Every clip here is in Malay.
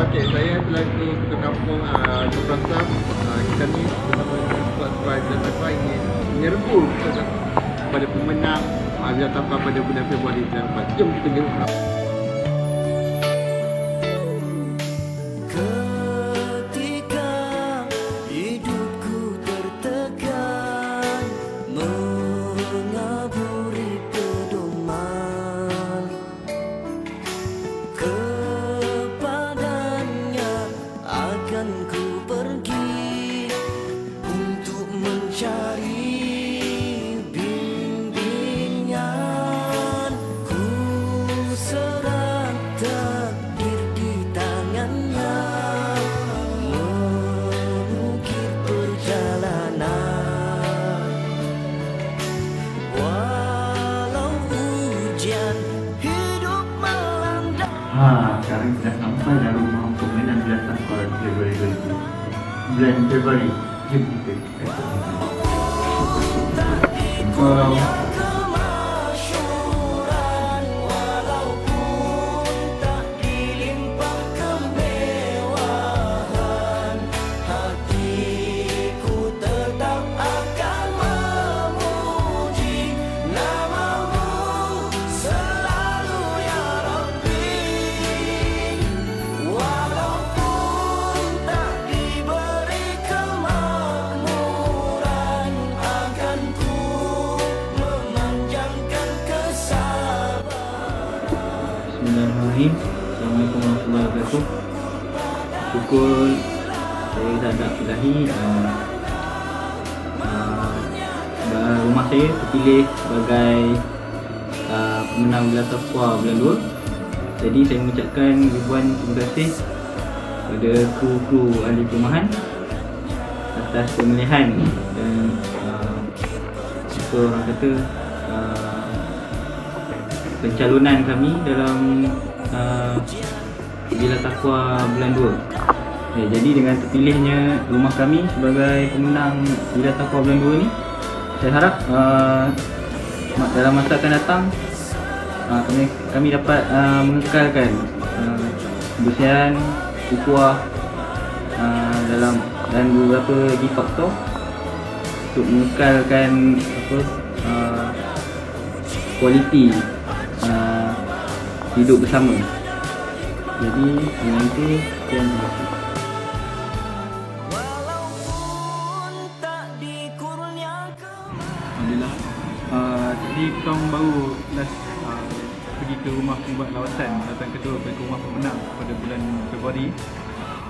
Okey, saya pelaku Ketua Kampung uh, Keprasam uh, Kita ni bersama dengan dan menyerbu kepada pemenang Azia Tapa pada bulan Februari dan 4 Jom kita tengok Ha, sekarang sudah sampai dalam rumah pemenang belasan bulan Februari 2000. Bulan Februari, jom kita Bismillahirrahmanirrahim Assalamualaikum warahmatullahi wabarakatuh. Syukur saya dapat ilahi uh, uh, Rumah saya terpilih sebagai uh, pemenang Belah Taqwa bulan 2 Jadi saya mengucapkan ribuan terima kasih kepada kru-kru ahli perumahan atas pemilihan dan uh, apa orang kata uh, pencalonan kami dalam uh, Bila Takwa bulan 2 ya, Jadi dengan terpilihnya rumah kami sebagai pemenang Bila Takwa bulan 2 ni Saya harap uh, dalam masa akan datang uh, kami, kami dapat uh, mengekalkan uh, kebersihan, ukuah uh, dalam dan beberapa lagi faktor untuk mengekalkan apa uh, kualiti uh, hidup bersama. Jadi dengan itu terima kasih. Walaupun tak dikurniakan Alhamdulillah. Uh, jadi kita orang baru last uh, pergi ke rumah pembuat lawatan lawatan kedua pergi ke rumah pemenang pada bulan Februari.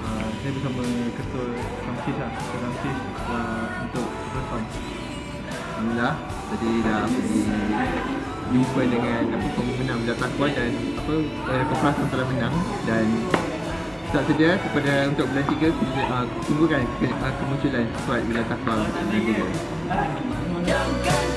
Uh, saya bersama ketua Samsis lah, ketua Samsis uh, untuk bersama. Alhamdulillah tadi dah pergi jumpa dengan apa pemenang Bila Takwa dan apa uh, Kopras telah menang dan tak sedia kepada untuk bulan 3 kita uh, tunggukan ke, uh, kemunculan skuad Bila Takwa dan juga. Kan